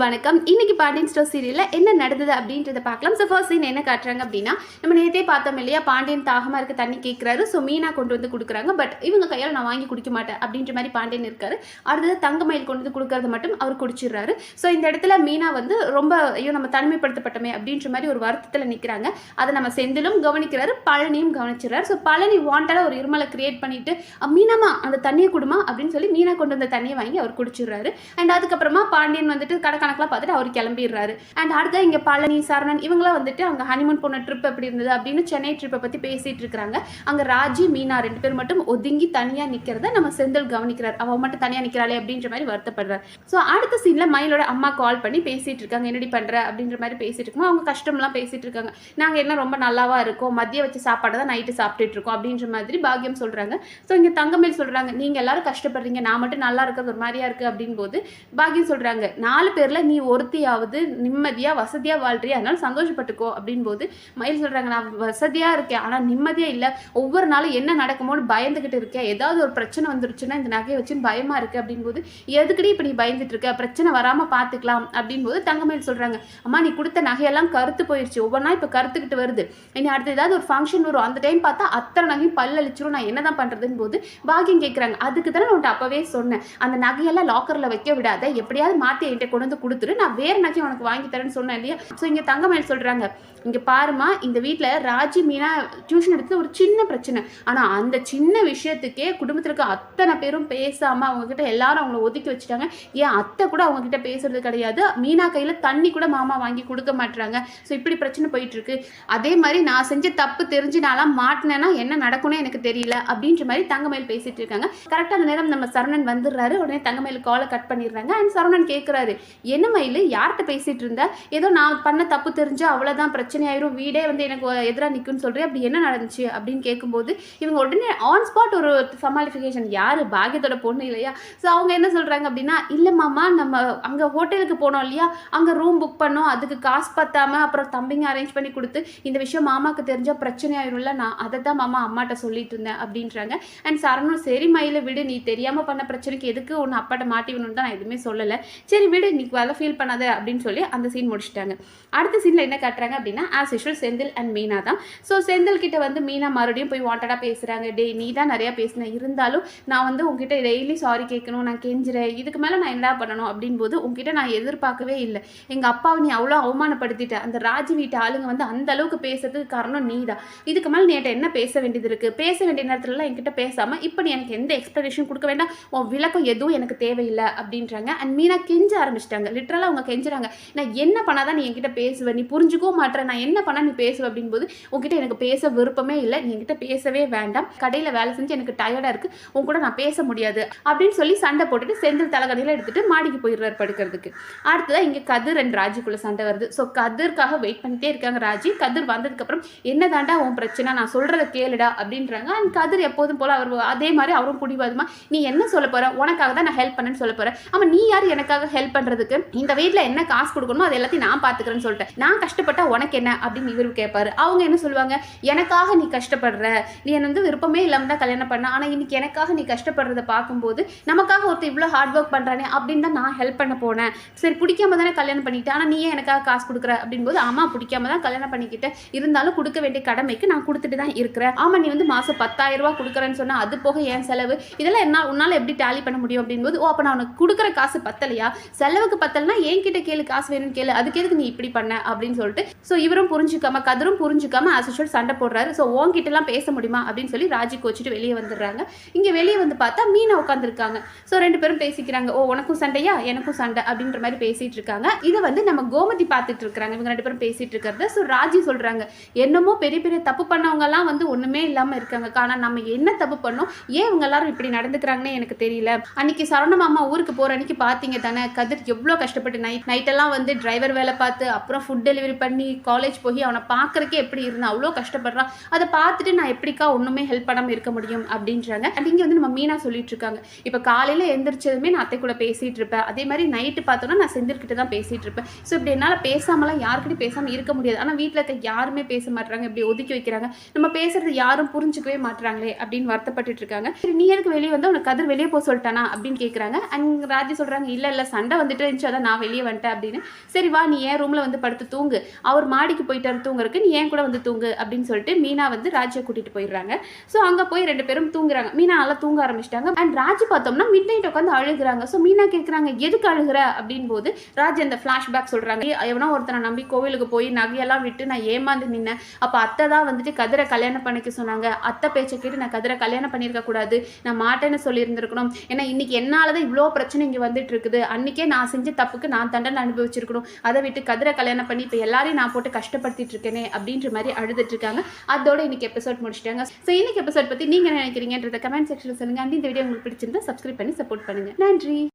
வணக்கம். இன்னைக்கு பாண்டியன் ஸ்டோர் சீரியல்ல என்ன நடந்தது அப்படின்றத பார்க்கலாம். ஸோ ஃபர்ஸ்ட் சீன் என்ன காட்டுறாங்க அப்படின்னா நம்ம நேற்றே பார்த்தோம் இல்லையா பாண்டியன் தாகமா இருக்க தண்ணி கேட்குறாரு ஸோ மீனா கொண்டு வந்து கொடுக்குறாங்க. பட் இவங்க கையால் நான் வாங்கி குடிக்க மாட்டேன் அப்படின்ற மாதிரி பாண்டியன் இருக்காரு. அடுத்தது தங்கமயில் கொண்டு வந்து கொடுக்கறது மட்டும் அவர் குடிச்சிடுறாரு. ஸோ இந்த இடத்துல மீனா வந்து ரொம்ப ஐயோ நம்ம தனிமைப்படுத்தப்பட்டமே அப்படின்ற மாதிரி ஒரு வருத்தத்தில் நிற்கிறாங்க அதை நம்ம செந்திலும் கவனிக்கிறாரு பழனியும் கவனிச்சிடுறாரு. ஸோ பழனி வாண்டடாக ஒரு இருமலை கிரியேட் பண்ணிட்டு மீனாமா அந்த தண்ணியை கொடுமா? அப்படின்னு சொல்லி மீனா கொண்டு வந்த தண்ணியை வாங்கி அவர் குடிச்சிடுறாரு. அண்ட் அதுக்கப்புறமா பாண்டியன் வந்துட்டு கணக்கெல்லாம் பார்த்துட்டு அவர் கிளம்பிடுறாரு. அண்ட் அடுத்த இங்கே பழனி சரணன் இவங்களாம் வந்துட்டு அங்கே ஹனிமூன் போன ட்ரிப் எப்படி இருந்தது அப்படின்னு சென்னை ட்ரிப்பை பற்றி பேசிட்டு இருக்கிறாங்க. அங்கே ராஜி மீனா ரெண்டு பேர் மட்டும் ஒதுங்கி தனியாக நிற்கிறத நம்ம செந்தில் கவனிக்கிறார். அவள் மட்டும் தனியாக நிற்கிறாளே அப்படின்ற மாதிரி வருத்தப்படுறார். ஸோ அடுத்த சீனில் மயிலோட அம்மா கால் பண்ணி பேசிட்டு இருக்காங்க. என்னடி பண்ணுற அப்படின்ற மாதிரி பேசிட்டு இருக்கோம் அவங்க கஷ்டம்லாம் பேசிட்டு இருக்காங்க. நாங்கள் என்ன ரொம்ப நல்லாவா இருக்கோம். மதியம் வச்சு சாப்பாடு தான் நைட்டு சாப்பிட்டுட்டு இருக்கோம் அப்படின்ற மாதிரி பாக்கியம் சொல்கிறாங்க ஸோ இங்கே தங்கமேல் சொல்கிறாங்க நீங்கள் எல்லாரும் கஷ்டப்படுறீங்க. நான் மட்டும் நல்லா இருக்கிறது ஒரு மாதிரியா இருக்குது அப்படின் போது பாக்கியம் சொல்கிறாங்க நாலு பேரில் நீ ஒருத்தியாவது நிம்மதியாக வசதியாக வாழ்றியா? அதனால சந்தோஷப்பட்டுக்கோ அப்படின்னு போது மயில் சொல்கிறாங்க நான் வசதியாக இருக்கேன் ஆனால் நிம்மதியாக இல்லை. ஒவ்வொரு நாளும் என்ன நடக்குமோன்னு பயந்துக்கிட்டு இருக்கேன். ஏதாவது ஒரு பிரச்சனை வந்துருச்சுன்னா இந்த நகையை வச்சுன்னு பயமாக இருக்குது அப்படிங்கும்போது எதுக்கடி எதுக்குடி இப்போ நீ பயந்துட்டு இருக்க? பிரச்சனை வராமல் பார்த்துக்கலாம் அப்படின்போது தங்கமயில் சொல்கிறாங்க அம்மா நீ கொடுத்த நகையெல்லாம் கருத்து போயிடுச்சு ஒவ்வொன்றா இப்போ கருத்துக்கிட்டு வருது. இனி அடுத்து ஏதாவது ஒரு ஃபங்க்ஷன் வரும். அந்த டைம் பார்த்தா அத்தனை நகையும் பல்லழிச்சிரும் நான் என்ன தான் பண்ணுறதுன்னு போது பாக்கியம் கேட்குறாங்க அதுக்கு தானே நான் அப்போவே சொன்னேன். அந்த நகையெல்லாம் லாக்கரில் வைக்க விடாத. எப்படியாவது மாற்றி என்கிட்ட கொண்டு வந்து கொடுத்துரு. நான் வேற நாச்சும் உனக்கு வாங்கி தரேன்னு சொன்னேன் இல்லையா? ஸோ இங்கே தங்கமயில் சொல்கிறாங்க இங்கே பாருமா இந்த வீட்டில் ராஜி மீனா டியூஷன் எடுத்து ஒரு சின்ன பிரச்சனை. ஆனால் அந்த சின்ன விஷயத்துக்கே குடும்பத்தில் இருக்க அத்தனை பேரும் பேசாமல் அவங்கக்கிட்ட எல்லாரும் அவங்கள ஒதுக்கி வச்சுட்டாங்க. ஏன் அத்தை கூட அவங்க கிட்ட பேசுறது கிடையாது. மீனா கையில் தண்ணி கூட மாமா வாங்கி கொடுக்க மாட்டுறாங்க ஸோ இப்படி பிரச்சனை போயிட்டு இருக்கு அதே மாதிரி நான் செஞ்ச தப்பு தெரிஞ்சு நான்லாம் மாட்டினேன்னா என்ன நடக்கும்னு எனக்கு தெரியல அப்படின்ற மாதிரி தங்கமயில் பேசிட்டு இருக்காங்க. கரெக்டாக அந்த நேரம் நம்ம சரவணன் வந்துடுறாரு. உடனே தங்கமயில் காலை கட் பண்ணிடுறாங்க. அண்ட் சரவணன் கேட்குறாரு என்ன மயில்? யார்கிட்ட பேசிகிட்டு இருந்த? ஏதோ நான் பண்ண தப்பு தெரிஞ்சு அவ்வளோதான் பிரச்சனை ஆயிரும் வீடே வந்து எனக்கு எதிராக நிற்கும்னு சொல்கிறேன் அப்படி என்ன நடந்துச்சு அப்படின்னு கேட்கும்போது இவங்க உடனே ஆன் ஸ்பாட் ஒரு சமாளிஃபிகேஷன். யார்? பாகியத்தோட பொண்ணு இல்லையா? ஸோ அவங்க என்ன சொல்கிறாங்க அப்படின்னா இல்லை மாமா நம்ம அங்கே ஹோட்டலுக்கு போனோம் இல்லையா? அங்கே ரூம் புக் பண்ணோம். அதுக்கு காசு பத்தாமல் அப்புறம் தம்பிங்க அரேஞ்ச் பண்ணி கொடுத்து இந்த விஷயம் மாமாவுக்கு தெரிஞ்சால் பிரச்சனை ஆயிரும்ல நான் அதை தான் மாமா அம்மாட்ட சொல்லிட்டு இருந்தேன் அப்படின்றாங்க. அண்ட் சரணும் சரி மயில விடு. நீ தெரியாமல் பண்ண பிரச்சனைக்கு எதுக்கு ஒன்று அப்பாட்ட மாட்டி தான் நான் எதுவுமே சொல்லலை. சரி விடு. நீ உங்களால் ஃபீல் பண்ணாத அப்படின்னு சொல்லி அந்த சீன் முடிச்சிட்டாங்க. அடுத்த சீனில் என்ன காட்டுறாங்க அப்படின்னா as usual Senthil and Meena தான். ஸோ செந்தில் கிட்ட வந்து மீனா மறுபடியும் போய் வாண்டடாக பேசுகிறாங்க டேய் நீ தான் நிறையா பேசின. இருந்தாலும் நான் வந்து உங்ககிட்ட டெய்லி சாரி கேட்கணும். நான் கெஞ்சுறேன். இதுக்கு மேலே நான் என்ன பண்ணணும்? அப்படின்போது உங்ககிட்ட நான் எதிர்பார்க்கவே இல்லை. எங்கள் அப்பாவை நீ அவ்வளோ அவமானப்படுத்திட்ட. அந்த ராஜி வீட்டு ஆளுங்க வந்து அந்த அளவுக்கு பேசுறதுக்கு காரணம் நீ தான். இதுக்கு மேலே நீ என்கிட்ட என்ன பேச வேண்டியது இருக்குது பேச வேண்டிய நேரத்துலலாம் என்கிட்ட பேசாமல் இப்போ நீ எனக்கு எந்த எக்ஸ்ப்ளனேஷன் கொடுக்க வேண்டாம்? உன் விளக்கம் எதுவும் எனக்கு தேவையில்லை. அப்படின்றாங்க. அண்ட் மீனா கெஞ்ச ஆரம்பிச்சிட்டாங்க. லிட்ரலாக அவங்க கெஞ்சுறாங்க. நான் என்ன பண்ணாதான் நீ என்கிட்ட பேசுவ? நீ புரிஞ்சுக்கவும் மாட்டேற நான் என்ன பண்ணால் நீ பேசுவ? அப்படின்போது உங்ககிட்ட எனக்கு பேச விருப்பமே இல்லை. நீ என்கிட்ட பேசவே வேண்டாம். கடையில் வேலை செஞ்சு எனக்கு டயர்டாக இருக்குது உன் கூட நான் பேச முடியாது. அப்படின்னு சொல்லி சண்டை போட்டுட்டு செந்தில் தலைகடையில் எடுத்துட்டு மாடிக்கு போயிடுறாரு படுக்கிறதுக்கு. அடுத்ததாக இங்கே கதிர் அண்ட் ராஜிக்குள்ளே சண்டை வருது. ஸோ கதிர்க்காக வெயிட் பண்ணிட்டே இருக்காங்க ராஜி. கதிர் வந்ததுக்கப்புறம் என்ன தாண்டா உன் பிரச்சனை? நான் சொல்கிறத கேளுடா. அப்படின்றாங்க. அண்ட் கதிர் எப்போதும் போல் அவர் அதே மாதிரி அவரும் பிடிவாதுமா நீ என்ன சொல்ல போகிற உனக்காக தான் நான் ஹெல்ப் பண்ணேன்னு சொல்ல போகிறேன் ஆமாம் நீ யார்? எனக்காக ஹெல்ப் பண்ணுறதுக்கு இந்த வீட்டில் என்ன காசு கொடுக்கணுமோ அது எல்லாத்தையும் நான் பார்த்துக்கிறேன்னு சொல்லிட்டேன். நான் கஷ்டப்பட்டா உனக்கு என்ன? அப்படின்னு இவரு கேட்பாரு அவங்க என்ன சொல்லுவாங்க? எனக்காக நீ கஷ்டப்படுற. நீ என்ன வந்து விருப்பமே இல்லாமல் தான் கல்யாணம் பண்ண. ஆனால் இன்னைக்கு எனக்காக நீ கஷ்டப்படுறத பார்க்கும்போது நமக்காக ஒருத்தர் இவ்வளோ ஹார்ட் ஒர்க் பண்ணுறானே அப்படின்னு தான் நான் ஹெல்ப் பண்ண போனேன். சரி பிடிக்காம தானே கல்யாணம் பண்ணிக்கிட்டேன் ஆனால் நீயே எனக்காக காசு கொடுக்குற? அப்படின்போது ஆமா பிடிக்காம தான் கல்யாணம் பண்ணிக்கிட்டேன் இருந்தாலும் கொடுக்க வேண்டிய கடமைக்கு நான் கொடுத்துட்டு தான் இருக்கிறேன். ஆமா நீ வந்து மாதம் பத்தாயிரம் ரூபா கொடுக்குறேன்னு சொன்னால் அது போக என் செலவு. இதெல்லாம் என்ன உன்னால் எப்படி டேலி பண்ண முடியும் அப்படின்போது ஓ அப்போ நான் உனக்கு கொடுக்குற காசு பத்தலையா? செலவுக்கு பத்தலைனா என்கிட்ட கேளு காசு வேணும்னு கேளு அதுக்கு எதுக்கு நீ இப்படி பண்ண? அப்படின்னு சொல்லிட்டு ஸோ இவரும் புரிஞ்சுக்காம கதரும் புரிஞ்சுக்காம ஆஸ் யூஷுவல் சண்டை போடுறாரு. ஸோ உங்ககிட்டலாம் பேச முடியுமா? அப்படின்னு சொல்லி ராஜி கோச்சிட்டு வெளியே வந்துடுறாங்க. இங்கே வெளியே வந்து பார்த்தா மீனா உட்காந்துருக்காங்க ஸோ ரெண்டு பேரும் பேசிக்கிறாங்க. ஓ உனக்கும் சண்டையா? எனக்கும் சண்டை அப்படின்ற மாதிரி பேசிட்டு இருக்காங்க. இதை வந்து நம்ம கோமதி பார்த்துட்டு இருக்கிறாங்க. இவங்க ரெண்டு பேரும் பேசிட்டு இருக்கிறத ஸோ ராஜி சொல்றாங்க. என்னமோ பெரிய பெரிய தப்பு பண்ணவங்கலாம் வந்து ஒண்ணுமே இல்லாம இருக்காங்க. ஆனால் நம்ம என்ன தப்பு பண்ணோம்? ஏன் இவங்க எல்லாரும் இப்படி நடந்துக்கிறாங்கன்னு எனக்கு தெரியல. அன்னைக்கு சரவண மாமா ஊருக்கு போற அன்னைக்கு பார்த்தீங்க தானே கதிர் எவ்வளோ கஷ்டப்பட்டு நைட் நைட்டெல்லாம் வந்து டிரைவர் வேலை பார்த்து அப்புறம் ஃபுட் டெலிவரி பண்ணி காலேஜ் போய் அவனை பார்க்கறக்கே எப்படி இருந்தான்? அவ்வளோ கஷ்டப்படுறான். அதை பார்த்துட்டு நான் எப்படிக்கா ஒன்றுமே ஹெல்ப் பண்ணாமல் இருக்க முடியும் அப்படின்றாங்க. அண்ட் இங்கே வந்து நம்ம மீனா சொல்லிட்டு இருக்காங்க. இப்போ காலையில் எந்திரிச்சதுமே நான் அத்தை கூட பேசிகிட்டு இருப்பேன். அதே மாதிரி நைட்டு பார்த்தோன்னா நான் செந்தில்கிட்ட தான் பேசிகிட்டு இருப்பேன். ஸோ இப்படி என்னால் பேசாமலாம் யாருக்கிட்டையும் பேசாமல் இருக்க முடியாது. ஆனால் வீட்டில் இருக்க யாருமே பேச மாட்டுறாங்க இப்படி ஒதுக்கி வைக்கிறாங்க. நம்ம பேசுறது யாரும் புரிஞ்சுக்கவே மாட்றாங்களே அப்படின்னு வருத்தப்பட்டு இருக்காங்க. சரி நீ எனக்கு வெளியே வந்து? உனக்கு கதிர் வெளியே போக சொல்லிட்டானா அப்படின்னு கேட்குறாங்க அங்கே ராஜி சொல்கிறாங்க இல்லை இல்லை சண்டை வந்துட்டு இருந்துச்சு தான் நான் வெளியே வந்துட்டேன் அப்படின்னு. சரி வா நீ ஏன் ரூமில் வந்து படுத்து தூங்கு. அவர் மாடிக்கு போயிட்டாரு தூங்குறதுக்கு நீ ஏன் கூட வந்து தூங்கு அப்படின்னு சொல்லிட்டு மீனா வந்து ராஜை கூட்டிட்டு போயிடுறாங்க. ஸோ அங்கே போய் ரெண்டு பேரும் தூங்குறாங்க. மீனா நல்லா தூங்க ஆரம்பிச்சிட்டாங்க. அண்ட் ராஜ் பார்த்தோம்னா மிட் நைட் உட்காந்து அழுகுறாங்க. ஸோ மீனா கேட்குறாங்க எதுக்கு அழுகுற? அப்படின் போது ராஜ் அந்த ஃப்ளாஷ்பேக் சொல்கிறாங்க எவனோ ஒருத்தனை நம்பி கோவிலுக்கு போய் நகையெல்லாம் விட்டு நான் ஏமாந்து நின்னேன். அப்போ அத்தை தான் வந்துட்டு கதிரை கல்யாணம் பண்ணிக்க சொன்னாங்க. அத்தை பேச்சை கேட்டு நான் கதிரை கல்யாணம் பண்ணியிருக்க கூடாது. நான் மாட்டேன்னு சொல்லியிருந்திருக்கணும். ஏன்னா இன்னைக்கு என்னால் தான் இவ்வளோ பிரச்சனை இங்கே வந்துட்டு இருக்குது. அன்னைக்கே நான் செஞ்ச தப்புக்கு நான் தண்டனை அனுபவிச்சிருக்கணும். அதை விட்டு கதிரை கல்யாணம் பண்ணி இப்போ எல்லாரையும் நான் போட்டு கஷ்டப்படுத்திட்டு இருக்கேனே அப்படின்ற மாதிரி அழுதுட்டு இருக்காங்க. அதோட இன்னைக்கு எபிசோட் முடிச்சிட்டாங்க. ஸோ இன்னைக்கு எபிசோட் பற்றி நீங்கள் நினைக்கிறீங்கன்றத கமெண்ட் செக்ஷனில் சொல்லுங்க. அந்த இந்த வீடியோ உங்களுக்கு பிடிச்சிருந்தா சப்ஸ்கிரைப் பண்ணி சப்போர்ட் பண்ணுங்க. நன்றி.